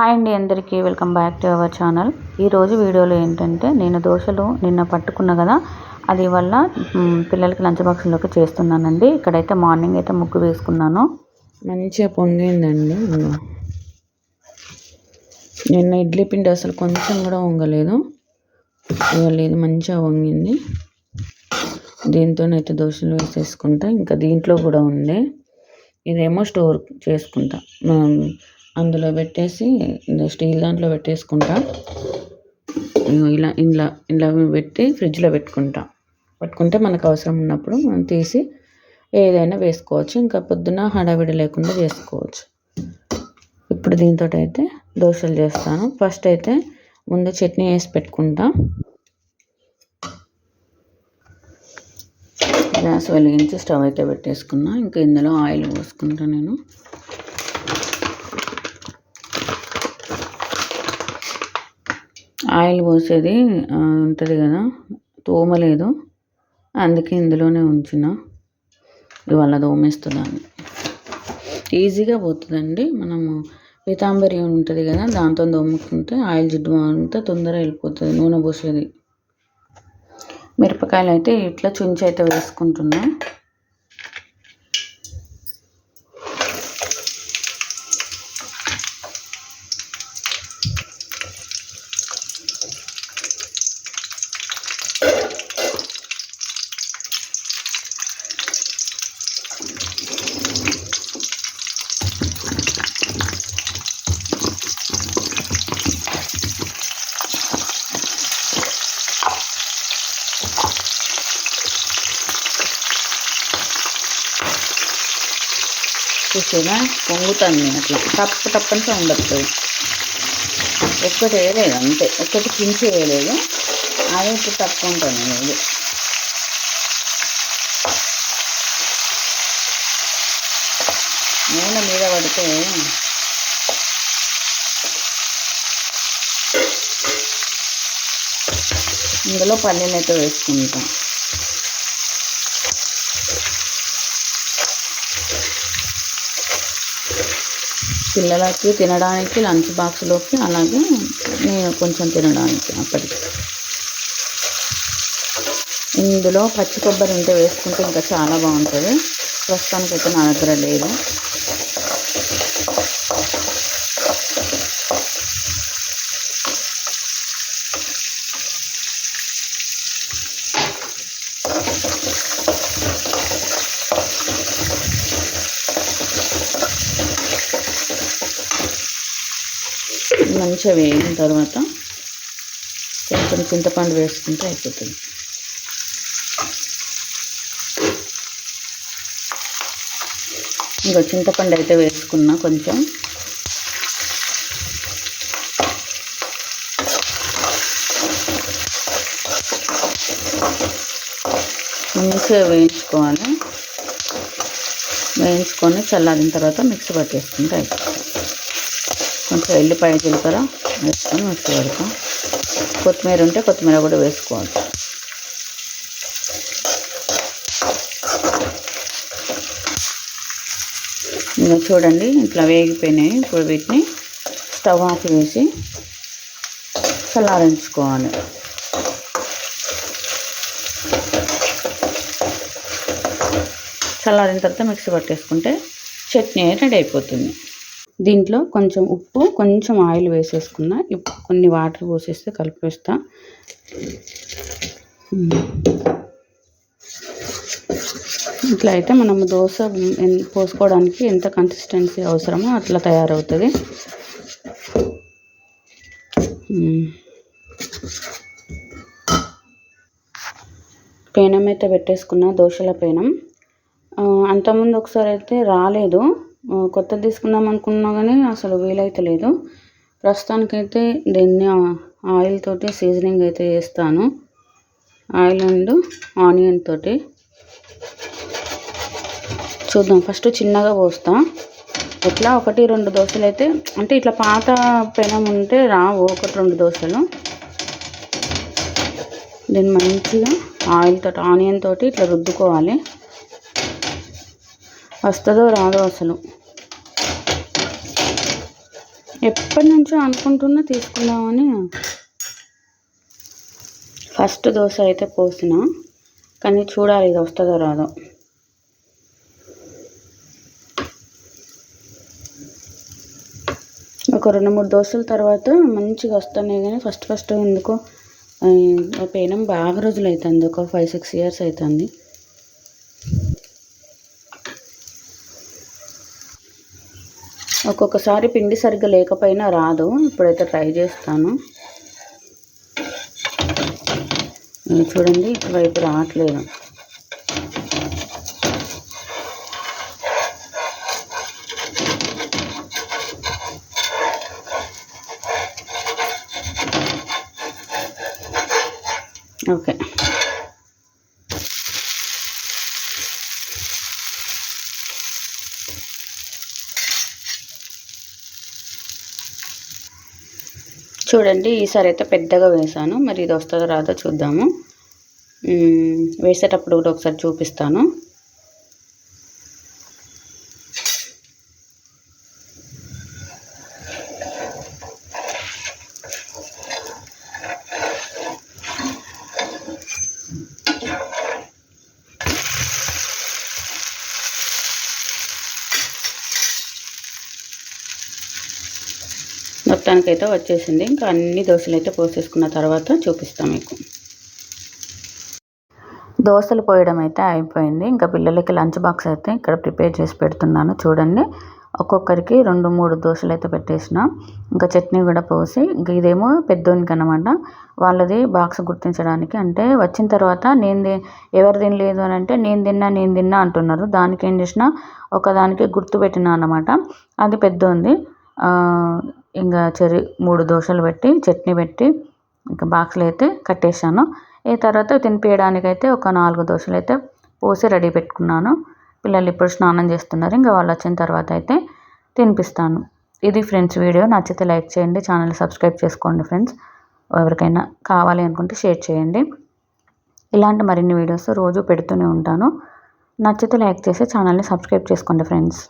Hi అండి అందరికీ welcome back to our channel. ఈరోజు వీడియోలో ఏంటంటే నేను దోశలు నిన్న పట్టుకున్నా కదా అది వల్ల పిల్లలకి లంచ్ బాక్స్లోకి చేస్తున్నానండి. ఇక్కడైతే మార్నింగ్ అయితే ముగ్గు వేసుకున్నాను. మంచిగా పొంగిందండి. నిన్న ఇడ్లీ పిండి అసలు కొంచెం కూడా వంగలేదు. ఇవాళ ఇది మంచిగా వంగింది. దీంతోనైతే దోశలు వేసేసుకుంటా. ఇంకా దీంట్లో కూడా ఉంది ఇదేమో స్టోర్ చేసుకుంటా. అందులో పెట్టేసి స్టీల్ దాంట్లో పెట్టేసుకుంటా. ఇలా ఇలా ఇలా పెట్టి ఫ్రిడ్జ్లో పెట్టుకుంటా. పెట్టుకుంటే మనకు అవసరం ఉన్నప్పుడు మనం తీసి ఏదైనా వేసుకోవచ్చు. ఇంకా పొద్దున హడావిడి లేకుండా చేసుకోవచ్చు ఇప్పుడు దీంతో అయితే దోశలు చేస్తాను. ఫస్ట్ అయితే ముందు చట్నీ వేసి పెట్టుకుంటా. గ్యాస్ వెలిగించి స్టవ్ అయితే పెట్టేసుకున్నా. ఇంకా ఇందులో ఆయిల్ పోసుకుంటా నేను. ఆయిల్ పోసేది ఉంటుంది కదా తోమలేదు. అందుకే ఇందులోనే ఉంచిన. ఇవాళ తోమేస్తుందని ఈజీగా పోతుందండి. మనము పీతాంబరి ఉంటుంది కదా దాంతో తోముకుంటే ఆయిల్ జిడ్డు అంతా తొందరగా వెళ్ళిపోతుంది నూనె పోసేది. మిరపకాయలు అయితే ఇట్లా చుంచి అయితే వేసుకుంటున్నాం. చూసేదా పొంగుతుంది అట్లా. తప్పు తప్పని సౌండ్ వస్తుంది ఒక్కటి వేయలేదు అంతే. ఒక్కటి కించి వేయలేదు. అదే ఇప్పుడు తప్పు ఉంటుంది ఇది. నూనె మీద పడితే ఇందులో పల్లీలు అయితే వేసుకుంటాం. పిల్లలకి తినడానికి లంచ్ బాక్స్లోకి అలాగే నేను కొంచెం తినడానికి అప్పటికి. ఇందులో పచ్చి కొబ్బరి ఉంటే వేసుకుంటే ఇంకా చాలా బాగుంటుంది. ప్రస్తుతానికి అయితే నా దగ్గర లేదు. మంచిగా వేగిన తర్వాత కొంచెం చింతపండు వేసుకుంటే అయిపోతుంది. ఇంకా చింతపండు అయితే వేసుకున్నా కొంచెం. మంచిగా వేయించుకోవాలి. వేయించుకొని చల్లారిన తర్వాత మిక్సీ పట్టేసుకుంటే అయిపోతుంది. కొంచెం ఎల్లిపాయ జీలకర్ర వేసుకొని మిక్సీ పెడతాం. కొత్తిమీర ఉంటే కొత్తిమీర కూడా వేసుకోవచ్చు ఇంకా చూడండి ఇట్లా వేగిపోయినాయి. ఇప్పుడు వీటిని స్టవ్ ఆఫ్ వేసి చల్లారించుకోవాలి. చల్లారిన తర్వాత మిక్సీ పట్టేసుకుంటే చట్నీ రెడీ అయిపోతుంది. దీంట్లో కొంచెం ఉప్పు కొంచెం ఆయిల్ వేసేసుకున్నా. కొన్ని వాటర్ పోసేస్తే కలిపేస్తా. ఇట్లా అయితే మనం దోశ పోసుకోవడానికి ఎంత కన్సిస్టెన్సీ అవసరమో అట్లా తయారవుతుంది. పేనం అయితే పెట్టేసుకున్నా దోశల పేనం. అంతకుముందు ఒకసారి అయితే రాలేదు. కొత్తది తీసుకుందాం అనుకున్నా కానీ అసలు వీలైతే లేదు. ప్రస్తుతానికైతే దీన్ని ఆయిల్ తోటి సీజనింగ్ అయితే చేస్తాను. ఆయిల్ అండ్ ఆనియన్ తోటి. చూద్దాం ఫస్ట్ చిన్నగా పోస్తా. ఎట్లా? ఒకటి రెండు దోశలు అయితే అంటే ఇట్లా పాత పెనం ఉంటే రావు ఒకటి రెండు దోశలు. దీన్ని మంచిగా ఆయిల్ తోటి ఆనియన్ తోటి ఇట్లా రుద్దుకోవాలి. వస్తుందో రాదో అసలు. ఎప్పటి నుంచో అనుకుంటున్నా తీసుకుందామని. ఫస్ట్ దోశ అయితే పోసిన కానీ చూడాలి ఇది వస్తుందో రాదో. ఒక రెండు మూడు దోశల తర్వాత మంచిగా వస్తున్నాయి కానీ ఫస్ట్ ఫస్ట్ ఎందుకో ఆ పేనం బాగా రోజులు అవుతుంది ఒక ఫైవ్ సిక్స్ ఇయర్స్ అవుతుంది ఒక్కొక్కసారి పిండి సరిగ్గా లేకపోయినా రాదు. ఇప్పుడైతే ట్రై చేస్తాను. ఇది చూడండి ఇటువైపు రావట్లేదు. ఓకే. చూడండి ఈసారి అయితే పెద్దగా వేసాను మరి ఇది వస్తుందో రాదో చూద్దాము. వేసేటప్పుడు కూడా ఒకసారి చూపిస్తాను. మొత్తానికైతే వచ్చేసింది. ఇంకా అన్ని దోశలు అయితే పోసేసుకున్న తర్వాత చూపిస్తాం మీకు. దోశలు పోయడం అయితే అయిపోయింది. ఇంకా పిల్లలకి లంచ్ బాక్స్ అయితే ఇక్కడ ప్రిపేర్ చేసి పెడుతున్నాను. చూడండి ఒక్కొక్కరికి రెండు మూడు దోశలు అయితే పెట్టేసిన. ఇంకా చట్నీ కూడా పోసి ఇంకా ఇదేమో పెద్దోనికి అనమాట వాళ్ళది బాక్స్ గుర్తించడానికి అంటే వచ్చిన తర్వాత నేను తి- ఎవరు తినలేదు అని అంటే నేను తిన్నా నేను తిన్నా అంటున్నారు. దానికి ఏం చేసిన ఒకదానికి గుర్తు పెట్టినా అనమాట అది పెద్దోంది. ఇంకా చెరి మూడు దోశలు పెట్టి చట్నీ పెట్టి ఇంకా బాక్స్లో అయితే కట్టేశాను. ఈ తర్వాత తినిపించడానికి అయితే ఒక నాలుగు దోశలు అయితే పోసి రెడీ పెట్టుకున్నాను. పిల్లలు ఇప్పుడు స్నానం చేస్తున్నారు ఇంకా వాళ్ళు వచ్చిన తర్వాత అయితే తినిపిస్తాను. ఇది ఫ్రెండ్స్ వీడియో నచ్చితే లైక్ చేయండి ఛానల్ సబ్స్క్రైబ్ చేసుకోండి ఫ్రెండ్స్. ఎవరికైనా కావాలి అనుకుంటే షేర్ చేయండి. ఇలాంటి మరిన్ని వీడియోస్ రోజు పెడుతూనే ఉంటాను. నచ్చితే లైక్ చేసి ఛానల్ని సబ్స్క్రైబ్ చేసుకోండి ఫ్రెండ్స్.